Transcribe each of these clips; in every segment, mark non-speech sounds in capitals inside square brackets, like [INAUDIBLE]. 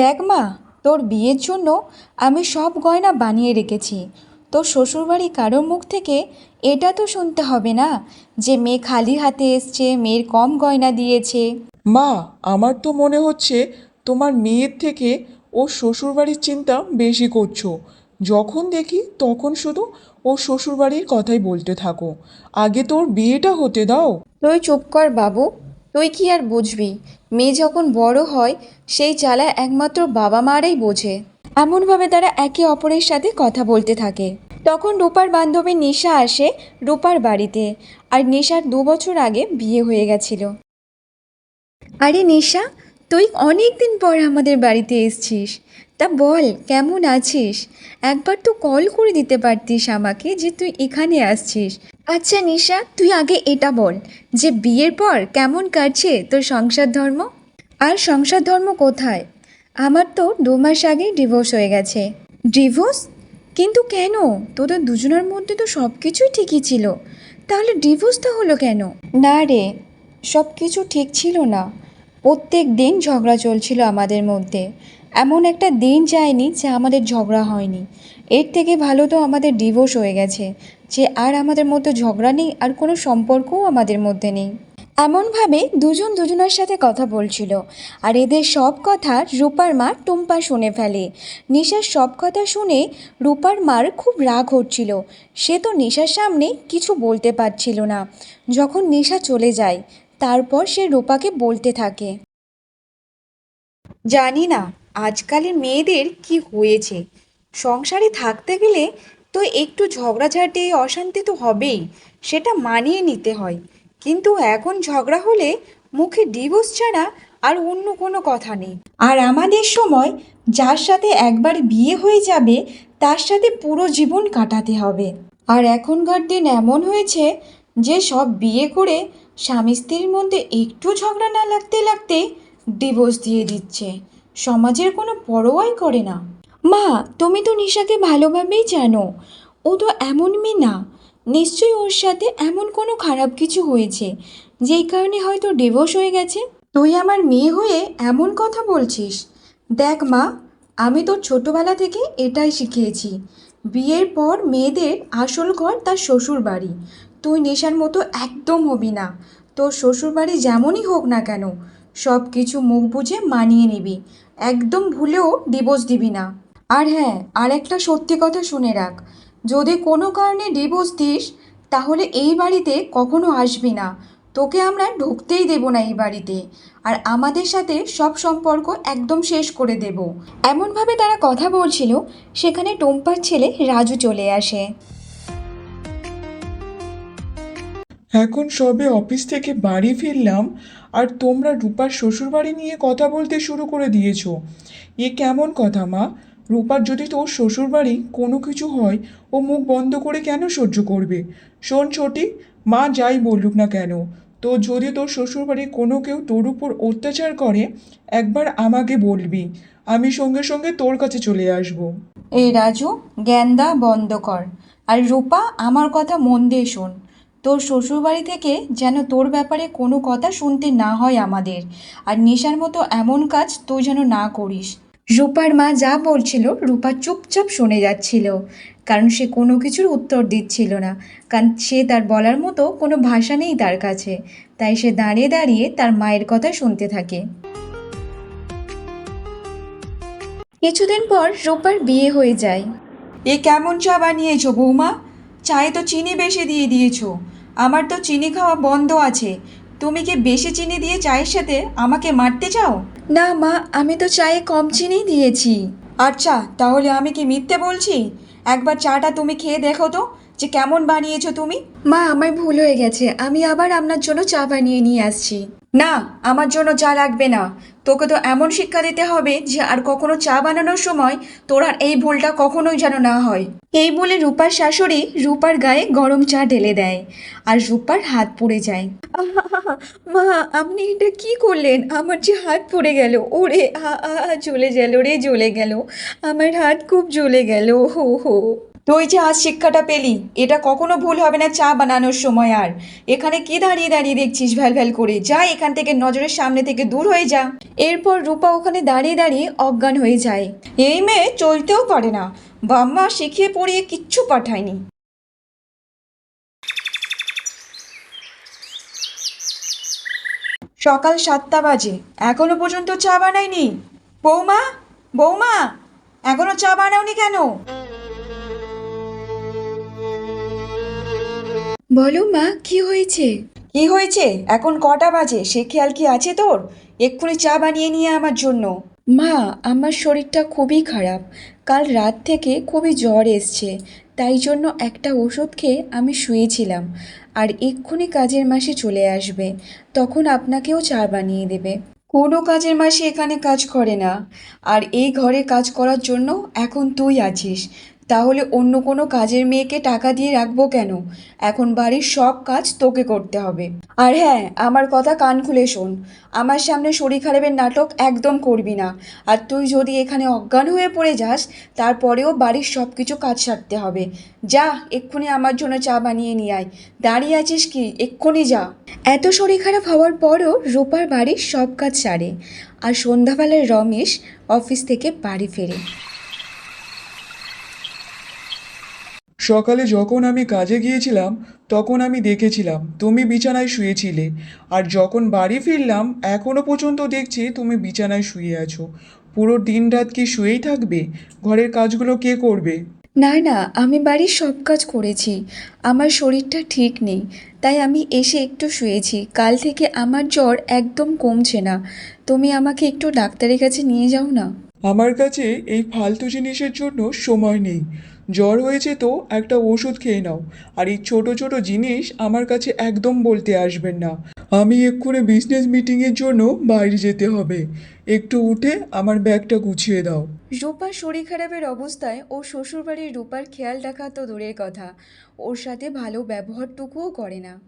দেখ মা তোর বিয়ের জন্য আমি সব গয়না বানিয়ে রেখেছি। তোর শ্বশুরবাড়ি কারোর মুখ থেকে এটা তো শুনতে হবে না যে মেয়ে খালি হাতে এসছে মেয়ের কম গয়না দিয়েছে। মা আমার তো মনে হচ্ছে তোমার মেয়ের থেকে ও শ্বশুরবাড়ির চিন্তা বেশি করছ। যখন দেখি তখন শুধু ও শ্বশুরবাড়ির কথাই বলতে থাকো। আগে তোর বিয়েটা হতে দাও। তুই চুপ কর বাবু তুই কি আর বুঝবি? মেয়ে যখন বড় হয়, সেই জ্বালা একমাত্র বাবা মারাই বোঝে। এমনভাবে তারা একে অপরের সাথে কথা বলতে থাকে। তখন রূপার বান্ধবী নিশা আসে রূপার বাড়িতে, আর নিশার দু বছর আগে বিয়ে হয়ে গেছিল। আরে নিশা, তুই অনেক দিন পর আমাদের বাড়িতে এসছিস। তা বল, কেমন আছিস? একবার তো কল করে দিতে পারতিস আমাকে যে তুই এখানে আসছিস। আচ্ছা নিশা, তুই আগে এটা বল যে বিয়ের পর কেমন কাটছে তোর সংসার ধর্ম? আর সংসার ধর্ম কোথায়? আমার তো দু মাস আগেই ডিভোর্স হয়ে গেছে। ডিভোর্স কিন্তু কেন? তোদের দুজনের মধ্যে তো সব কিছুই ঠিকই ছিল। তাহলে ডিভোর্সটা হলো কেন? না রে সব কিছু ঠিক ছিল না। প্রত্যেক দিন ঝগড়া চলছিল আমাদের মধ্যে। এমন একটা দিন যায়নি যে আমাদের ঝগড়া হয়নি। এর থেকে ভালো তো আমাদের ডিভোর্স হয়ে গেছে, যে আর আমাদের মধ্যে ঝগড়া নেই আর কোনো সম্পর্কও আমাদের মধ্যে নেই। এমনভাবে দুজন দুজনের সাথে কথা বলছিল, আর এদের সব কথা রূপার মা টুম্পা শুনে ফেলে। নিশার সব কথা শুনে রূপার মার খুব রাগ হচ্ছিল, সে তো নিশার সামনে কিছু বলতে পারছিল না। যখন নিশা চলে যায়, তারপর সে রূপাকে বলতে থাকে। জানি না, আজকালের মেয়েদের কি হয়েছে সংসারে থাকতে গেলে তো একটু ঝগড়াঝাটি অশান্তি তো হবেই, সেটা মানিয়ে নিতে হয়। কিন্তু এখন ঝগড়া হলে মুখে ডিভোর্স ছাড়া আর অন্য কোনো কথা নেই। আর আমাদের সময় যার সাথে একবার বিয়ে হয়ে যাবে, তার সাথে পুরো জীবন কাটাতে হবে। আর এখনকার দিন এমন হয়েছে যে সব বিয়ে করে স্বামী স্ত্রীর মধ্যে একটু ঝগড়া না লাগতে লাগতে ডিভোর্স দিয়ে দিচ্ছে। সমাজের কোনো পরোয়াই করে না। মা, তুমি তো নিশাকে ভালোভাবেই জানো। ও তো এমন মেয়ে না নিশ্চয়ই ওর সাথে এমন কোনো খারাপ কিছু হয়েছে, যেই কারণে হয়তো ডিভোর্স হয়ে গেছে। তুই আমার মেয়ে হয়ে এমন কথা বলছিস। দেখ মা, আমি তো ছোটবেলা থেকে এটাই শিখিয়েছি। বিয়ের পর মেয়েদের আসল ঘর তার শ্বশুর বাড়ি তুই নেশার মতো একদম হবি না। তোর শ্বশুর বাড়ি যেমনই হোক না কেন সব কিছু মুখ বুঝে মানিয়ে নিবি। একদম ভুলেও ডিভোর্স দিবি না। আর হ্যাঁ আর একটা সত্যি কথা শুনে রাখ। যদি কোনো কারণে ডিভোর্স দিস, তাহলে এই বাড়িতে কখনো আসবি না। তোকে আমরা ঢুকতেই দেব না এই বাড়িতে। আর আমাদের সাথে সব সম্পর্ক একদম শেষ করে দেব। এমনভাবে তারা কথা বলছিল, সেখানে টোম্পার ছেলে রাজু চলে আসে। এখন সবে অফিস থেকে বাড়ি ফিরলাম, আর তোমরা রূপার শ্বশুরবাড়ি নিয়ে কথা বলতে শুরু করে দিয়েছ। এ কেমন কথা, মা? রূপার যদি তোর শ্বশুরবাড়ি কোনো কিছু হয়, ও মুখ বন্ধ করে কেন সহ্য করবে? শোন ছোটি, মা যাই বলুক না কেন। তো যদি তোর শ্বশুরবাড়ি কোনো কেউ তোর উপর অত্যাচার করে, একবার আমাকে বলবি। আমি সঙ্গে সঙ্গে তোর কাছে চলে আসব। এই রাজু, জ্ঞানদা বন্ধ কর। আর রূপা, আমার কথা মন দিয়ে শোন। তোর শ্বশুরবাড়ি থেকে যেন তোর ব্যাপারে কোনো কথা শুনতে না হয় আমাদের। আর নেশার মতো এমন কাজ তুই যেন না করিস। রূপার মা যা বলছিল, রূপা চুপচাপ শুনে যাচ্ছিল। কারণ সে কোনো কিছুর উত্তর দিচ্ছিল না। কারণ সে তার বলার মতো কোনো ভাষা নেই তার কাছে। তাই সে দাঁড়িয়ে দাঁড়িয়ে তার মায়ের কথা শুনতে থাকে। কিছুদিন পর রূপার বিয়ে হয়ে যায়। এ কেমন চা বানিয়েছো বৌমা? চায়ে তো চিনি বেশি দিয়ে দিয়েছ। আমার তো চিনি খাওয়া বন্ধ আছে। তুমি কি বেশি চিনি দিয়ে চায়ের সাথে আমাকে মারতে চাও? না, মা, আমি তো চায়ে কম চিনি দিয়েছি। আচ্ছা তাহলে আমি কি মিথ্যে বলছি? একবার চাটা তুমি খেয়ে দেখো তো, যে কেমন বানিয়েছো তুমি। মা, আমার ভুল হয়ে গেছে। আমি আবার আপনার জন্য চা বানিয়ে নিয়ে আসছি। না, আমার জন্য চা লাগবে না। তোকে তো এমন শিক্ষা দিতে হবে যে আর কখনো চা বানানোর সময় তোর আর এই ভুলটা কখনোই যেন না হয়। এই বলে রূপার শাশুড়ি রূপার গায়ে গরম চা ঢেলে দেয় আর রূপার হাত পুড়ে যায়। [LAUGHS] মা, আপনি এটা কি করলেন? আমার যে হাত পড়ে গেল, ওরে, আ জ্বলে গেল রে, জ্বলে গেল। আমার হাত খুব জ্বলে গেল, হো হো। তুই যে আজ শিক্ষাটা পেলি, এটা কখনো ভুল হবে না চা বানানোর সময় আর। এখানে কি দাঁড়িয়ে দাঁড়িয়ে দেখছিস ভ্যাল ভ্যাল করে? যা এখান থেকে নজরের সামনে থেকে দূর হয়ে যা। এরপর রূপা ওখানে দাঁড়িয়ে দাঁড়িয়ে অজ্ঞান হয়ে যায়। এই মেয়ে চলতেও পারে না। বাম্মা শিখিয়ে পড়িয়ে কিচ্ছু পাঠায়নি। সকাল সাতটা বাজে। এখনও পর্যন্ত চা বানাইনি বৌমা? বৌমা? এখনও চা বানাওনি কেন? বলো মা কি হয়েছে? কি হয়েছে? এখন কটা বাজে? সে খেয়াল কি আছে তোর? এক্ষুনি চা বানিয়ে নিয়ে আমার জন্য। মা আমার শরীরটা খুবই খারাপ। কাল রাত থেকে খুবই জ্বর এসছে। তাই জন্য একটা ওষুধ খেয়ে আমি শুয়েছিলাম। আর এক্ষুনি কাজের মাসে চলে আসবে। তখন আপনাকেও চা বানিয়ে দেবে। কোনো কাজের মাসে এখানে কাজ করে না। আর এই ঘরে কাজ করার জন্য এখন তুই আছিস। তাহলে অন্য কোনো কাজের মেয়েকে টাকা দিয়ে রাখব কেন? এখন বাড়ির সব কাজ তোকে করতে হবে। আর হ্যাঁ আমার কথা কান খুলে শোন। আমার সামনে শরীর খারাপের নাটক একদম করবি না। আর তুই যদি এখানে অজ্ঞান হয়ে পড়ে যাস, তারপরেও বাড়ির সব কিছু কাজ সারতে হবে। যা, এক্ষুনি আমার জন্য চা বানিয়ে নিয়ে আয়। দাঁড়িয়ে আছিস কি? এক্ষুনি যা। এত শরীর খারাপ হওয়ার পরও রূপার বাড়ির সব কাজ সারে। আর সন্ধ্যাবেলায় রমেশ অফিস থেকে বাড়ি ফেরে। সকালে যখন আমি কাজে গিয়েছিলাম, তখন আমি দেখেছিলাম, তুমি বিছানায় শুয়েছিলে। আর যখন বাড়ি ফিরলাম এখনও পর্যন্ত দেখছি তুমি বিছানায় শুয়ে আছো। পুরো দিন রাত কি শুয়েই থাকবে? ঘরের কাজগুলো কে করবে? না না, আমি বাড়ির সব কাজ করেছি। আমার শরীরটা ঠিক নেই, তাই আমি এসে একটু শুয়েছি। কাল থেকে আমার জ্বর একদম কমছে না। তুমি আমাকে একটু ডাক্তারের কাছে নিয়ে যাও না? আমার কাছে এই ফালতু জিনিসের জন্য সময় নেই। জ্বর হয়েছে তো একটা ওষুধ খেয়ে নাও। আর এই ছোট ছোট জিনিস আমার কাছে একদম বলতে আসবেন না। আমি এক্ষুনি বিজনেস মিটিংয়ের জন্য বাইরে যেতে হবে। একটু উঠে আমার ব্যাগটা গুছিয়ে দাও। রূপার শরীর খারাপের অবস্থায় ও শ্বশুরবাড়ির রূপার খেয়াল রাখা তো দূরের কথা। ওর সাথে ভালো ব্যবহারটুকুও করে না।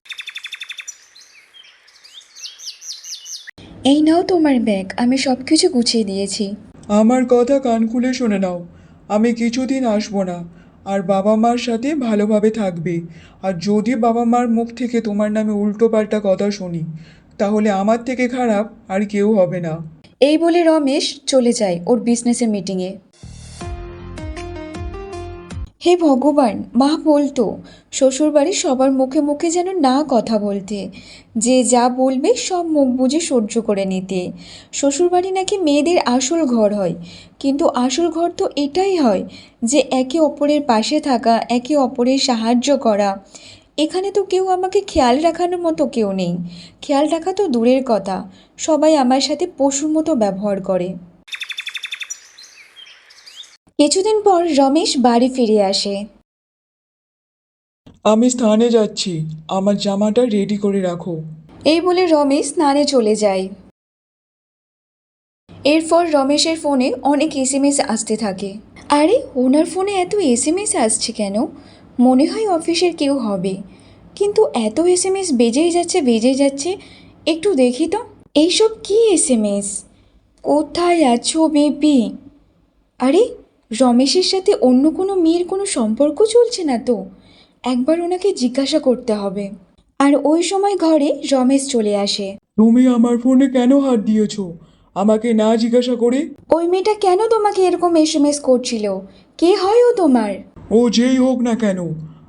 এই নাও তোমার ব্যাগ, আমি সব কিছু গুছিয়ে দিয়েছি। আমার কথা কান খুলে শুনে নাও। আমি কিছুদিন আসব না, আর বাবা মার সাথে ভালোভাবে থাকবে। আর যদি বাবা মার মুখ থেকে তোমার নামে উল্টো পাল্টা কথা শুনি, তাহলে আমার থেকে খারাপ আর কেউ হবে না। এই বলে রমেশ চলে যায় ওর বিজনেসের মিটিংয়ে হে ভগবান, মা বলতো, শ্বশুরবাড়ির সবার মুখে মুখে যেন না কথা বলতে। যে যা বলবে সব মুখ বুঝে সহ্য করে নিতে। শ্বশুরবাড়ি নাকি মেয়েদের আসল ঘর হয়। কিন্তু আসল ঘর তো এটাই হয় যে একে অপরের পাশে থাকা, একে অপরের সাহায্য করা। এখানে তো কেউ আমাকে খেয়াল রাখানোর মতো কেউ নেই। খেয়াল রাখা তো দূরের কথা। সবাই আমার সাথে পশুর মতো ব্যবহার করে। কিছুদিন পর রমেশ বাড়ি ফিরে আসে। আমি স্থানে যাচ্ছি। আমার জামাটা রেডি করে রাখো। এই বলে রমেশ স্নানে চলে যায়। এরপর রমেশের ফোনে অনেক এসএমএস আসতে থাকে। আরে ওনার ফোনে এত এসএমএস আসছে কেন? মনে হয় অফিসের কেউ হবে। কিন্তু এত এসএমএস বেজেই যাচ্ছে বেজেই যাচ্ছে। একটু দেখি তো। এইসব কি এসএমএস কোথায় আছো বেবি? আরে রমেশের সাথে অন্য কোনো মেয়ের কোনো সম্পর্ক চলছে না তো? একবার ওনাকে জিজ্ঞাসা করতে হবে। আর ওই সময় ঘরে রমেশ চলে আসে। তুমি আমার ফোনে কেন হাত দিয়েছ? আমাকে না জিজ্ঞাসা করে? ওই মেয়েটা কেন তোমাকে এরকম এসএমএস করছিল? কে হয় ও তোমার? ও যেই হোক না কেন।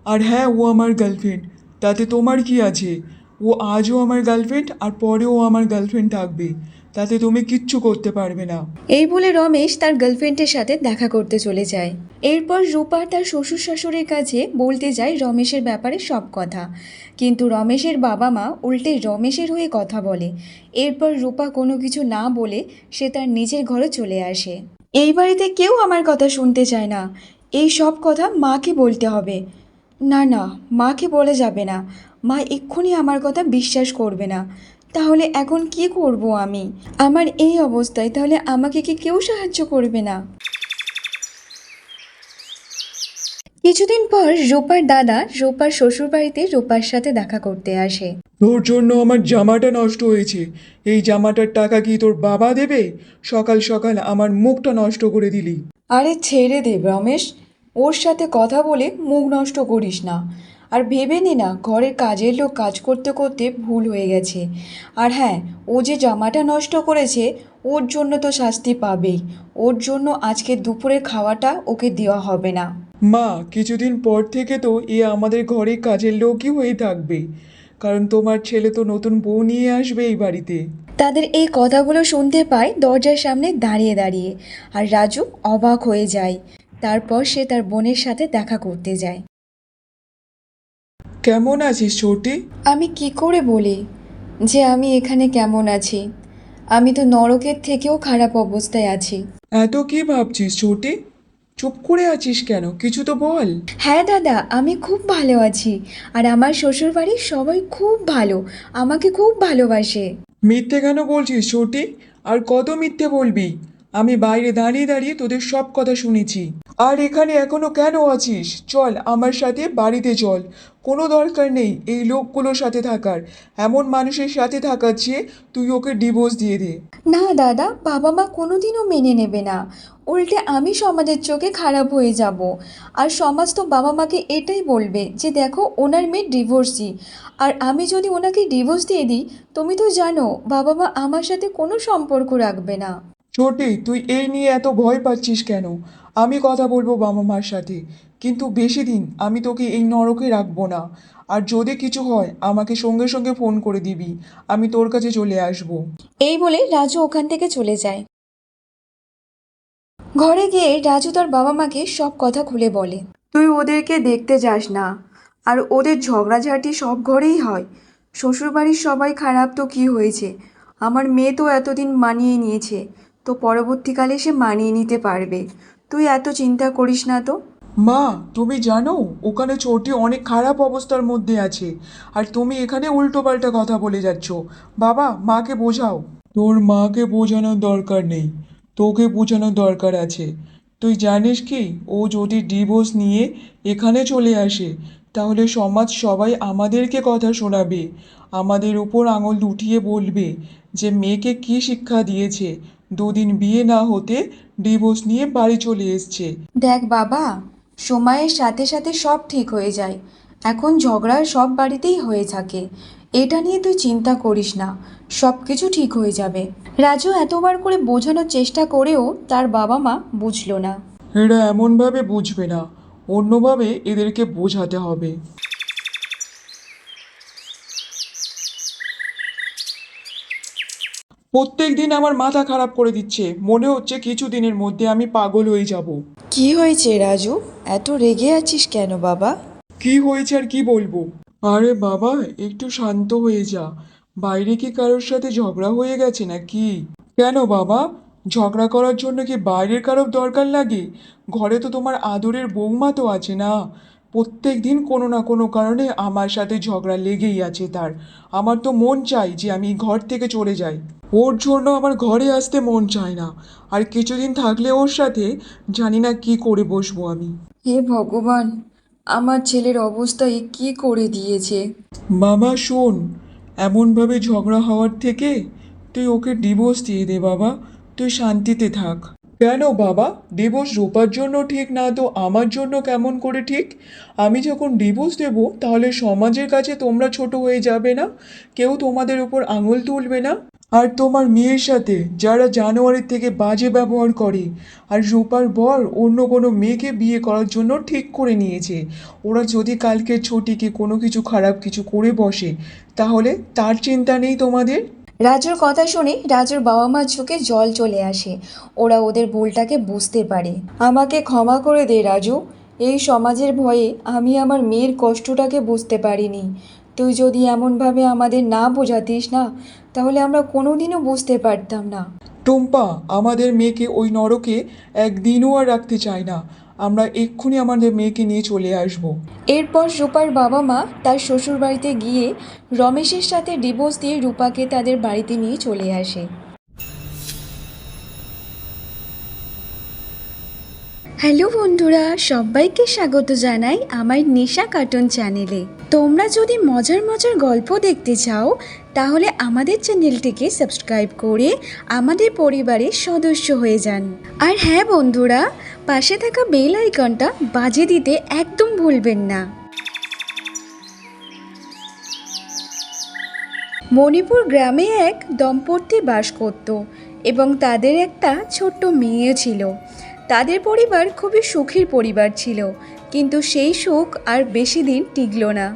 আর হ্যাঁ ও আমার গার্লফ্রেন্ড তাতে তোমার কি আছে? ও আজও আমার গার্লফ্রেন্ড আর পরেও আমার গার্লফ্রেন্ড থাকবে। তাতে তুমি কিচ্ছু করতে পারবে না। এই বলে রমেশ তার গার্লফ্রেন্ডের সাথে দেখা করতে চলে যায়। এরপর রূপা তার শ্বশুর শাশুড়ির কাছে বলতে যায় রমেশের ব্যাপারে সব কথা। কিন্তু রমেশের বাবা মা উল্টে রমেশের হয়ে কথা বলে। এরপর রূপা কোনো কিছু না বলে সে তার নিজের ঘরে চলে আসে। এই বাড়িতে কেউ আমার কথা শুনতে চায় না। এই সব কথা মাকে বলতে হবে। না না, মাকে বলে যাবে না। মা এক্ষুনি আমার কথা বিশ্বাস করবে না। তাহলে এখন কি করব আমি? আমার এই অবস্থায় তাহলে আমাকে কি কেউ সাহায্য করবে না? কিছুদিন পর রূপার দাদা রূপার শ্বশুরবাড়িতে রূপার সাথে দেখা করতে আসে। তোর জন্য আমার জামাটা নষ্ট হয়েছে। এই জামাটার টাকা কি তোর বাবা দেবে? সকাল সকাল আমার মুখটা নষ্ট করে দিলি। আরে ছেড়ে দে রমেশ। ওর সাথে কথা বলে মুখ নষ্ট করিস না। আর ভেবে নে না ঘরের কাজের লোক কাজ করতে করতে ভুল হয়ে গেছে। আর হ্যাঁ ও যে জামাটা নষ্ট করেছে ওর জন্য তো শাস্তি পাবেই। ওর জন্য আজকে দুপুরের খাওয়াটা ওকে দেওয়া হবে না। মা কিছুদিন পর থেকে তো এ আমাদের ঘরে কাজের লোকই হয়ে থাকবে। কারণ তোমার ছেলে তো নতুন বউ নিয়ে আসবে এই বাড়িতে। তাদের এই কথাগুলো শুনতে পায় দরজার সামনে দাঁড়িয়ে দাঁড়িয়ে। আর রাজু অবাক হয়ে যায়। তারপর সে তার বোনের সাথে দেখা করতে যায়। কেমন আছিস ছোটি? আমি কি করে বলি যে আমি এখানে কেমন আছি? আমি তো নরকের থেকেও খারাপ অবস্থায় আছি। এত কি ভাবছিস ছোটি? চুপ করে আছিস কেন? কিছু তো বল। হ্যাঁ দাদা আমি খুব ভালো আছি। আর আমার শ্বশুর শ্বশুরবাড়ির সবাই খুব ভালো। আমাকে খুব ভালোবাসে। মিথ্যে কেন বলছিস ছোটি? আর কত মিথ্যে বলবি? আমি বাইরে দাঁড়িয়ে দাঁড়িয়ে তোদের সব কথা শুনেছি। আর এখানে এখনও কেন আছিস? চল আমার সাথে বাড়িতে চল। কোনো দরকার নেই এই লোকগুলোর সাথে থাকার। এমন মানুষের সাথে থাকার চেয়ে তুই ওকে ডিভোর্স দিয়ে দে। না দাদা, বাবা মা কোনোদিনও মেনে নেবে না। উল্টে আমি সমাজের চোখে খারাপ হয়ে যাব। আর সমাজ তো বাবা মাকে এটাই বলবে যে দেখো ওনার মেয়ে ডিভোর্সি আর আমি যদি ওনাকে ডিভোর্স দিয়ে দিই, তুমি তো জানো বাবা মা আমার সাথে কোনো সম্পর্ক রাখবে না। ছোটি তুই এই নিয়ে এত ভয় পাচ্ছিস কেন? আমি কথা বলব বাবা মার সাথে। কিন্তু বেশি দিন আমি তোকে এই নরকে রাখব না। আর যদি কিছু হয় আমাকে সঙ্গে সঙ্গে ফোন করে দিবি। আমি তোর কাছে চলে আসব। এই বলে রাজু ওখান থেকে চলে যায়। ঘরে গিয়ে রাজু তার বাবা মাকে সব কথা খুলে বলে। তুই ওদেরকে দেখতে যাস না। আর ওদের ঝগড়াঝাটি সব ঘরেই হয়। শ্বশুরবাড়ির সবাই খারাপ তো কি হয়েছে? আমার মেয়ে তো এতদিন মানিয়ে নিয়েছে। তো পরবর্তীকালে সে মানিয়ে নিতে পারবে। তুই এত চিন্তা করিস না তো। মা, তুমি জানো, ওখানে ছোটি অনেক খারাপ অবস্থার মধ্যে আছে। আর তুমি এখানে উল্টোপাল্টা কথা বলে যাচ্ছ। বাবা, মাকে বোঝাও। তোর মাকে বোঝানোর দরকার নেই। তোকে বোঝানোর দরকার আছে। তুই জানিস কি, ও যদি ডিভোর্স নিয়ে এখানে চলে আসে, তাহলে সমাজ সবাই আমাদেরকে কথা শোনাবে। আমাদের উপর আঙুল উঠিয়ে বলবে যে মেয়েকে কী শিক্ষা দিয়েছে দুদিন বিয়ে না হতে ডিভোর্স নিয়ে বাড়ি চলে এসছে। দেখ বাবা সময়ের সাথে সাথে সব ঠিক হয়ে যায়। এখন ঝগড়া সব বাড়িতেই হয়ে থাকে। এটা নিয়ে তুই চিন্তা করিস না সব কিছু ঠিক হয়ে যাবে। রাজু এতবার করে বোঝানোর চেষ্টা করেও তার বাবা মা বুঝলো না। এরা এমনভাবে বুঝবে না অন্যভাবে এদেরকে বোঝাতে হবে। প্রত্যেক দিন আমার মাথা খারাপ করে দিচ্ছে। মনে হচ্ছে কিছু দিনের মধ্যে আমি পাগল হয়ে যাব। কি হয়েছে রাজু? এত রেগে আছিস কেন বাবা? কি হয়েছে আর কি বলব? আরে বাবা একটু শান্ত হয়ে যা। বাইরে কি কারোর সাথে ঝগড়া হয়ে গেছে না কি কেন বাবা? ঝগড়া করার জন্য কি বাইরের কারোর দরকার লাগে? ঘরে তো তোমার আদরের বৌমা তো আছে না। প্রত্যেক দিন কোনো না কোনো কারণে আমার সাথে ঝগড়া লেগেই আছে তার। আমার তো মন চাই যে আমি ঘর থেকে চলে যাই। ওর জন্য আমার ঘরে আসতে মন চায় না। আর কিছুদিন থাকলে ওর সাথে জানি না কি করে বসবো আমি। হে ভগবান আমার ছেলের অবস্থা এ কি করে দিয়েছে? মামা শোন এমনভাবে ঝগড়া হওয়ার থেকে তুই ওকে ডিভোর্স দিয়ে দে বাবা। তুই শান্তিতে থাক। কেন বাবা? ডিভোর্স রূপার জন্য ঠিক না তো আমার জন্য কেমন করে ঠিক? আমি যখন ডিভোর্স দেব, তাহলে সমাজের কাছে তোমরা ছোট হয়ে যাবে না? কেউ তোমাদের উপর আঙুল তুলবে না? আর তোমার মেয়ের সাথে, যারা জানুয়ারির থেকে বাজে ব্যবহার করে, আর রূপার বর অন্য কোনো মেয়েকে বিয়ে করার জন্য ঠিক করে নিয়েছে। ওরা যদি কালকে ছুটিকে কোনো কিছু খারাপ কিছু করে বসে, তাহলে তার চিন্তা নেই তোমাদের? রাজুর কথা শুনে রাজুর বাবা মার চোখে জল চলে আসে। ওরা ওদের ভুলটাকে বুঝতে পারে। আমাকে ক্ষমা করে দে, রাজু। এই সমাজের ভয়ে আমি আমার মেয়ের কষ্টটাকে বুঝতে পারিনি। তুই যদি এমনভাবে আমাদের না বোঝাতিস না, তাহলে আমরা কোনোদিনও বুঝতে পারতাম না। টুম্পা, আমাদের মেয়েকে ওই নরকে একদিনও আর রাখতে চায় না। আমরা এক্ষুনি আমাদের মেয়েকে নিয়ে চলে আসব। এরপর রূপার বাবা মা তার শ্বশুর বাড়িতে গিয়ে রমেশের সাথে ডিভোর্স দিয়ে রূপাকে তাদের বাড়িতে নিয়ে চলে আসে। হ্যালো বন্ধুরা সবাইকে স্বাগত জানাই আমার নিশা কার্টুন চ্যানেলে। তোমরা যদি মজার মজার গল্প দেখতে চাও তাহলে আমাদের চ্যানেলটিকে সাবস্ক্রাইব করে আমাদের পরিবারের সদস্য হয়ে যান। আর হ্যাঁ বন্ধুরা পাশে থাকা বেল আইকনটা বাজে দিতে একদম ভুলবেন না। মণিপুর গ্রামে এক দম্পতি বাস করত এবং তাদের একটা ছোট্ট মেয়ে ছিল। তাদের পরিবার খুবই সুখীর পরিবার ছিল, কিন্তু সেই সুখ আর বেশি দিন টিকলো না।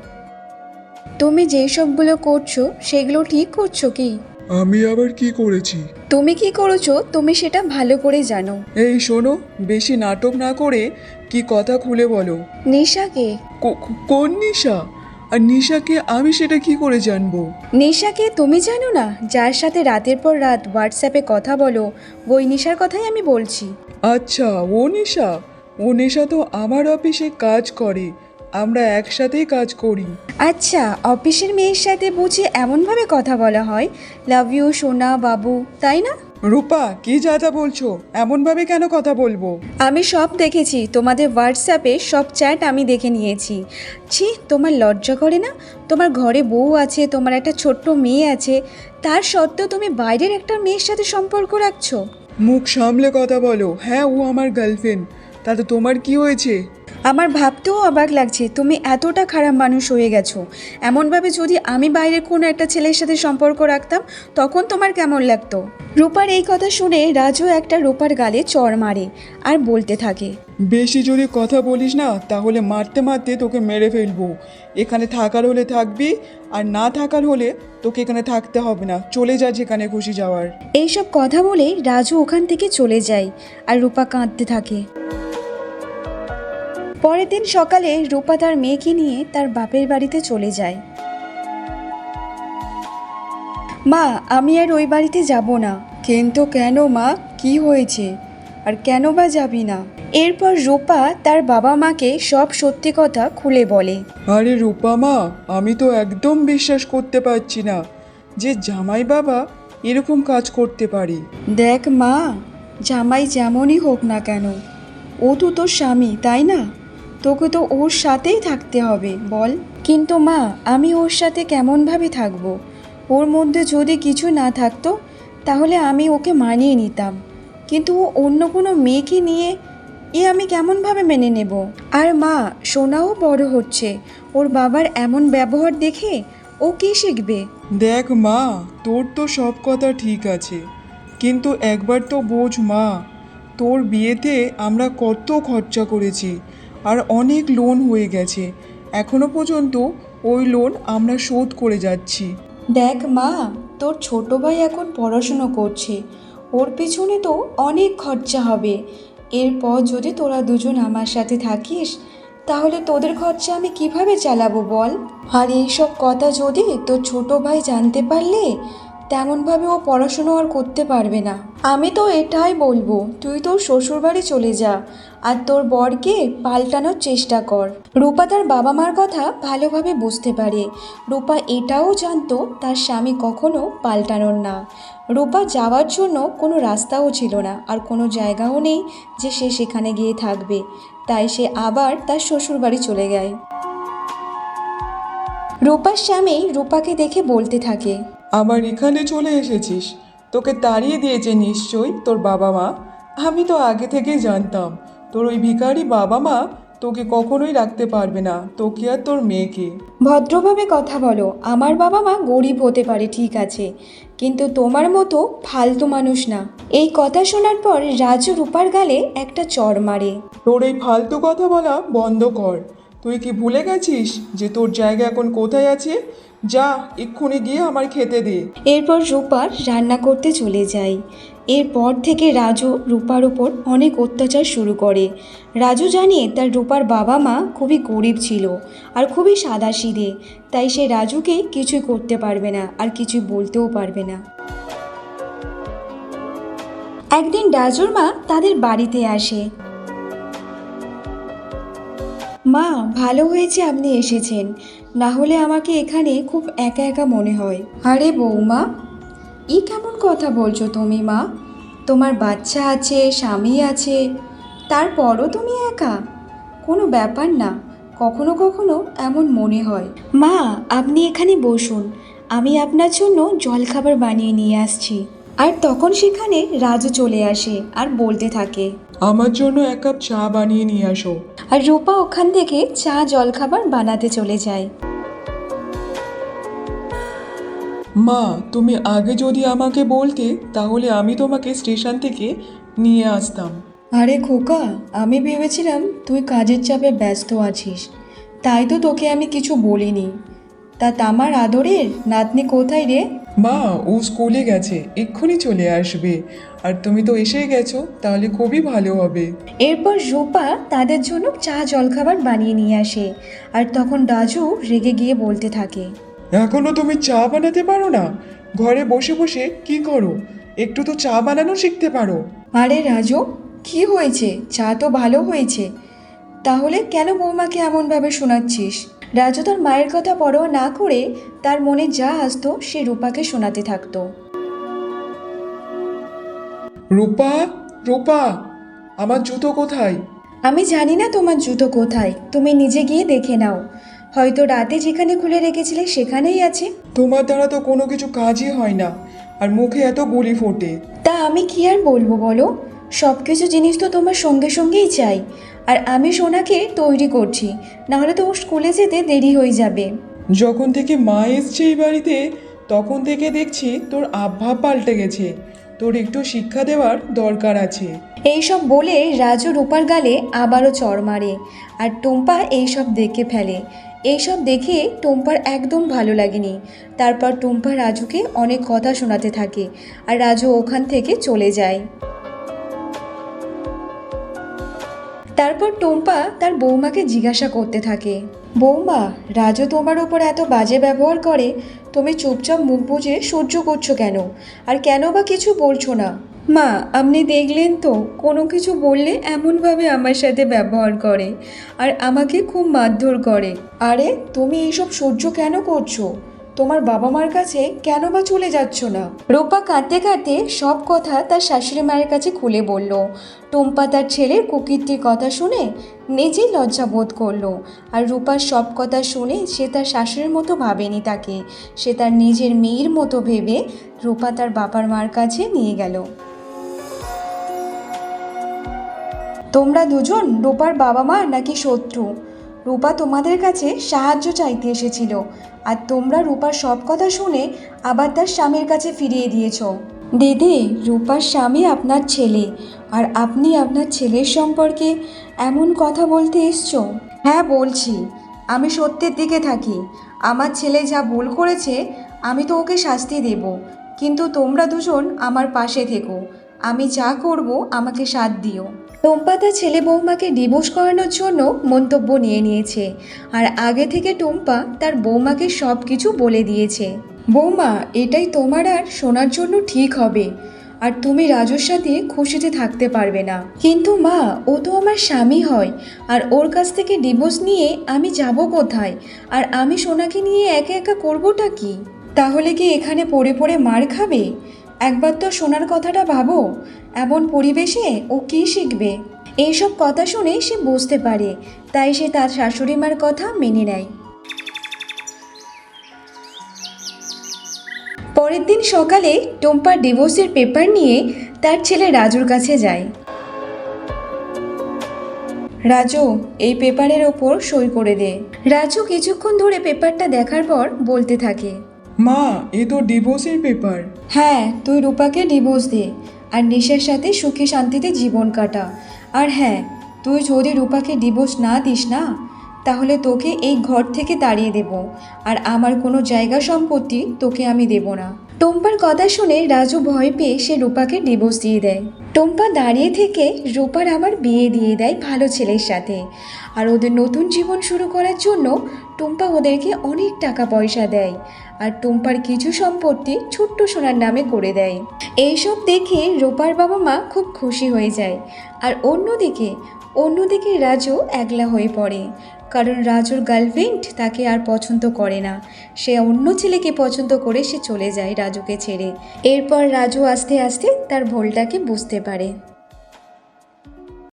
তুমি যেই সবগুলো করছ, সেগুলো ঠিক করছ কি? আমি আবার কি করেছি? তুমি কি করেছ তুমি সেটা ভালো করে জানো। এই শোনো বেশি নাটক না করে কি কথা খুলে বলো। নিশাকে? কো- কোন নিশা? আর নিশাকে আমি সেটা কি করে জানব? নিশাকে তুমি জানো না যার সাথে রাতের পর রাত হোয়াটসঅ্যাপে কথা বলো ওই নিশার কথাই আমি বলছি। আচ্ছা ও নিশা? ও নিশা তো আমার অফিসে কাজ করে। আমরা একসাথেই কাজ করি। আচ্ছা অফিসের মেয়ের সাথে বুঝি এমনভাবে কথা বলা হয়? লাভ ইউ সোনা বাবু তাই না? রূপা কি যা যা বলছো এমনভাবে কেন কথা বলব? আমি সব দেখেছি তোমাদের হোয়াটসঅ্যাপে সব চ্যাট আমি দেখে নিয়েছি। ছি তোমার লজ্জা করে না? তোমার ঘরে বউ আছে তোমার একটা ছোট্ট মেয়ে আছে তার সত্ত্বেও তুমি বাইরের একটা মেয়ের সাথে সম্পর্ক রাখছো? মুখ সামলে কথা বলো। হ্যাঁ ও আমার গার্লফ্রেন্ড তাতে তোমার কি হয়েছে? আমার ভাবতেও অবাক লাগছে, তুমি এতটা খারাপ মানুষ হয়ে গেছো। এমনভাবে যদি আমি বাইরের কোনো একটা ছেলের সাথে সম্পর্ক রাখতাম, তখন তোমার কেমন লাগতো? রূপার এই কথা শুনে রাজু একটা রূপার গালে চড় মারে আর বলতে থাকে বেশি যদি কথা বলিস না, তাহলে মারতে মারতে তোকে মেরে ফেলব। এখানে থাকার হলে থাকবি, আর না থাকার হলে তোকে এখানে থাকতে হবে না। চলে যা যেখানে খুশি যাওয়ার। এইসব কথা বলে রাজু ওখান থেকে চলে যায়, আর রূপা কাঁদতে থাকে। পরের দিন সকালে রূপা তার মেয়েকে নিয়ে তার বাপের বাড়িতে চলে যায়। মা, আমি আর ওই বাড়িতে যাব না। কিন্তু কেন মা? কি হয়েছে? আর কেন বা যাবি না? এরপর রূপা তার বাবা মাকে সব সত্যি কথা খুলে বলে। আরে রূপা মা আমি তো একদম বিশ্বাস করতে পারছি না যে জামাই বাবা এরকম কাজ করতে পারে। দেখ মা জামাই যেমনই হোক না কেন ও তো তোর স্বামী তাই না? তোকে তো ওর সাথেই থাকতে হবে বল। কিন্তু মা আমি ওর সাথে কেমনভাবে থাকব? ওর মধ্যে যদি কিছু না থাকতো তাহলে আমি ওকে মানিয়ে নিতাম। কিন্তু ও অন্য কোনো মেয়েকে নিয়ে এ আমি কেমনভাবে মেনে নেব? আর মা সোনাও বড় হচ্ছে। ওর বাবার এমন ব্যবহার দেখে ও কি শিখবে? দেখ মা তোর তো সব কথা ঠিক আছে। কিন্তু একবার তো বোঝ মা তোর বিয়েতে আমরা কত খরচা করেছি আর অনেক লোন হয়ে গেছে। এখনও পর্যন্ত ওই লোন আমরা শোধ করে যাচ্ছি। দেখ মা তোর ছোট ভাই এখন পড়াশুনো করছে। ওর পেছনে তো অনেক খরচা হবে। এরপর যদি তোরা দুজন আমার সাথে থাকিস, তাহলে তোদের খরচা আমি কীভাবে চালাবো বল? আর এইসব কথা যদি তোর ছোট ভাই জানতে পারলে তেমনভাবে ও পড়াশুনো আর করতে পারবে না। আমি তো এটাই বলব, তুই তোর শ্বশুরবাড়ি চলে যা আর তোর বরকে পাল্টানোর চেষ্টা কর। রূপা তার বাবা মার কথা ভালোভাবে বুঝতে পারে। রূপা এটাও জানতো তার স্বামী কখনো পাল্টানোর না। রূপা যাওয়ার জন্য কোনো রাস্তাও ছিল না আর কোনো জায়গাও নেই যে সে সেখানে গিয়ে থাকবে। তাই সে আবার তার শ্বশুরবাড়ি চলে যায়। রূপার স্বামী রূপাকে দেখে বলতে থাকে আবার এখানে চলে এসেছিস। তোকে তাড়িয়ে দিয়েছে নিশ্চয়ই তোর বাবা মা। আমি তো আগে থেকেই জানতাম তোর ওই ভিখারি বাবা মা তোকে কখনোই রাখতে পারবে না তোকে আর তোর মেয়েকে। ভদ্রভাবে কথা বলো আমার বাবা মা গরিব হতে পারে ঠিক আছে। কিন্তু তোমার মতো ফালতু মানুষ না। এই কথা শোনার পর রাজু রূপার গালে একটা চড় মারে। তোর এই ফালতু কথা বলা বন্ধ কর। তুই কি ভুলে গেছিস যে তোর জায়গা এখন কোথায় আছে? যা, এক্ষুনি গিয়ে আমার খেতে দে। এরপর রূপার রান্না করতে চলে যায়। এরপর থেকে রাজু রূপার ওপর অনেক অত্যাচার শুরু করে। রাজু জানে তার রূপার বাবা মা খুবই গরিব ছিল আর খুবই সাদা সাদাসিধে, তাই সে রাজুকে কিছুই করতে পারবে না আর কিছুই বলতেও পারবে না। একদিন রাজুর মা তাদের বাড়িতে আসে। মা, ভালো হয়েছে আপনি এসেছেন। না হলে আমাকে এখানে খুব একা একা মনে হয়। আরে বৌমা ই কেমন কথা বলছো তুমি মা? তোমার বাচ্চা আছে স্বামী আছে তারপরও তুমি একা? কোনো ব্যাপার না কখনো কখনো এমন মনে হয়। মা আপনি এখানে বসুন আমি আপনার জন্য জলখাবার বানিয়ে নিয়ে আসছি। আর তখন সেখানে রাজু চলে আসে আর বলতে থাকে। আমার জন্য এক কাপ চা বানিয়ে নিয়ে আসো। আর রূপা ওখান থেকে চা জলখাবার বানাতে চলে যায়। মা তুমি আগে যদি আমাকে বলতে তাহলে আমি তোমাকে স্টেশন থেকে নিয়ে আসতাম। আরে খোকা আমি ভেবেছিলাম তুই কাজের চাপে ব্যস্ত আছিস। তাই তো তোকে আমি কিছু বলিনি। তা তামার আদরের নাতনি কোথায় রে? মা ও স্কুলে গেছে এক্ষুনি চলে আসবে। আর তুমি তো এসেই গেছো তাহলে খুবই ভালো হবে। এরপর রূপা তাদের জন্য চা জলখাবার বানিয়ে নিয়ে আসে। আর তখন রাজু রেগে গিয়ে বলতে থাকে এখনও তুমি চা বানাতে পারো না? ঘরে বসে বসে কি করো? একটু তো চা বানানো শিখতে পারো। আরে রাজু কি হয়েছে? চা তো ভালো হয়েছে। তাহলে কেন বৌমাকে এমনভাবে শোনাচ্ছিস? রাজু তার মায়ের কথা পরোয়া না করে তার মনে যা আসতো সে রূপাকে শোনাতে থাকতো। রূপা রূপা আমার জুতো কোথায়? আমি জানি না তোমার জুতো কোথায়। তুমি নিজে গিয়ে দেখে নাও। হয়তো রাতে যেখানে খুলে রেখেছিলে সেখানেই আছে। তোমার দ্বারা তো কোনো কিছু কাজই হয় না আর মুখে এত গুলি ফোটে। তা আমি কি আর বলব বলো? সব কিছু জিনিস তো তোমার সঙ্গে সঙ্গেই চাই। আর আমি সোনাকে তৈরি করছি নাহলে তো ওর স্কুলে যেতে দেরি হয়ে যাবে। যখন থেকে মা এসছে এই বাড়িতে তখন থেকে দেখছি তোর আবভাব পাল্টে গেছে। তোর একটু শিক্ষা দেওয়ার দরকার আছে। এইসব বলে রাজু রূপার গালে আবারও চড় মারে আর টুম্পা এইসব দেখে ফেলে। এইসব দেখে টুম্পার একদম ভালো লাগেনি। তারপর টুম্পা রাজুকে অনেক কথা শোনাতে থাকে আর রাজু ওখান থেকে চলে যায়। তারপর টুম্পা তার বৌমাকে জিজ্ঞাসা করতে থাকে, বৌমা, রাজু তোমার ওপর এত বাজে ব্যবহার করে, তুমি চুপচাপ মুখ বুজে সহ্য করছ কেন? আর কেন বা কিছু বলছো না? মা, আপনি দেখলেন তো, কোনো কিছু বললে এমনভাবে আমার সাথে ব্যবহার করে, আর আমাকে খুব মারধর করে। আরে, তুমি এইসব সহ্য কেন করছ? তোমার বাবা মার কাছে কেন বা চলে যাচ্ছ না? রূপা কাঁদতে কাঁদতে সব কথা তার শাশুড়ি মায়ের কাছে খুলে বলল। টুম্পা তার ছেলের কুকীর্তির কথা শুনে নিজেই লজ্জা বোধ করল। আর রূপার সব কথা শুনে সে তার শাশুড়ির মতো ভাবেনি তাকে। সে তার নিজের মেয়ের মতো ভেবে রূপা তার বাবার মার কাছে নিয়ে গেল। তোমরা দুজন রূপার বাবা মা নাকি শত্রু? রূপা তোমাদের কাছে সাহায্য চাইতে এসেছিল। আর তোমরা রূপার সব কথা শুনে আবার তার স্বামীর কাছে ফিরিয়ে দিয়েছ। দিদি, রূপার স্বামী আপনার ছেলে। আর আপনি আপনার ছেলের সম্পর্কে এমন কথা বলতে এসছো? হ্যাঁ বলছি। আমি সত্যের দিকে থাকি। আমার ছেলে যা ভুল করেছে, আমি তো ওকে শাস্তি দেব। কিন্তু তোমরা দুজন আমার পাশে থেকো। আমি যা করব, আমাকে সাথ দিও। টুম্পা তার ছেলে বৌমাকে ডিভোর্স করানোর জন্য মন্তব্য নিয়ে নিয়েছে। আর আগে থেকে টুম্পা তার বৌমাকে সব কিছু বলে দিয়েছে। বৌমা, এটাই তোমার আর শোনার জন্য ঠিক হবে। আর তুমি রাজুর সাথে খুশিতে থাকতে পারবে না। কিন্তু মা, ও তো আমার স্বামী হয়। আর ওর কাছ থেকে ডিভোর্স নিয়ে আমি যাব কোথায়? আর আমি সোনাকে নিয়ে একা একা করবোটা কি? তাহলে কি এখানে পড়ে পড়ে মার খাবে? একবার তো শোনার কথাটা ভাবো, এমন পরিবেশে ও কী শিখবে? এইসব কথা শুনে সে বুঝতে পারে, তাই সে তার শাশুড়ি মার কথা মেনে নেয়। পরের দিন সকালে টুম্পা ডিভোর্সের পেপার নিয়ে তার ছেলে রাজুর কাছে যায়। রাজু, এই পেপারের ওপর সই করে দে। রাজু কিছুক্ষণ ধরে পেপারটা দেখার পর বলতে থাকে মা, এ তো ডিভোর্সের পেপার হ্যাঁ তুই রূপাকে ডিভোর্স দে আর নিশার সাথে সুখে শান্তিতে জীবন কাটা। আর হ্যাঁ তুই যদি রূপাকে ডিভোর্স না দিস না, তাহলে তোকে এই ঘর থেকে তাড়িয়ে দেব। আর আমার কোনো জায়গা সম্পত্তি তোকে আমি দেব না। টম্পার কথা শুনে রাজু ভয় পেয়ে সে রূপাকে ডিভোর্স দিয়ে দেয়। টম্পা দাঁড়িয়ে থেকে রূপার আবার বিয়ে দিয়ে দেয় ভালো ছেলের সাথে। আর ওদের নতুন জীবন শুরু করার জন্য টুম্পা ওদেরকে অনেক টাকা পয়সা দেয়। আর টুম্পার কিছু সম্পত্তি ছোট্ট সোনার নামে করে দেয়। এইসব দেখে রূপার বাবা মা খুব খুশি হয়ে যায়। আর অন্যদিকে অন্যদিকে রাজু একলা হয়ে পড়ে। কারণ রাজুর গার্লফ্রেন্ড তাকে আর পছন্দ করে না। সে অন্য ছেলেকে পছন্দ করে সে চলে যায় রাজুকে ছেড়ে। এরপর রাজু আস্তে আস্তে তার ভোলটাকে বুঝতে পারে।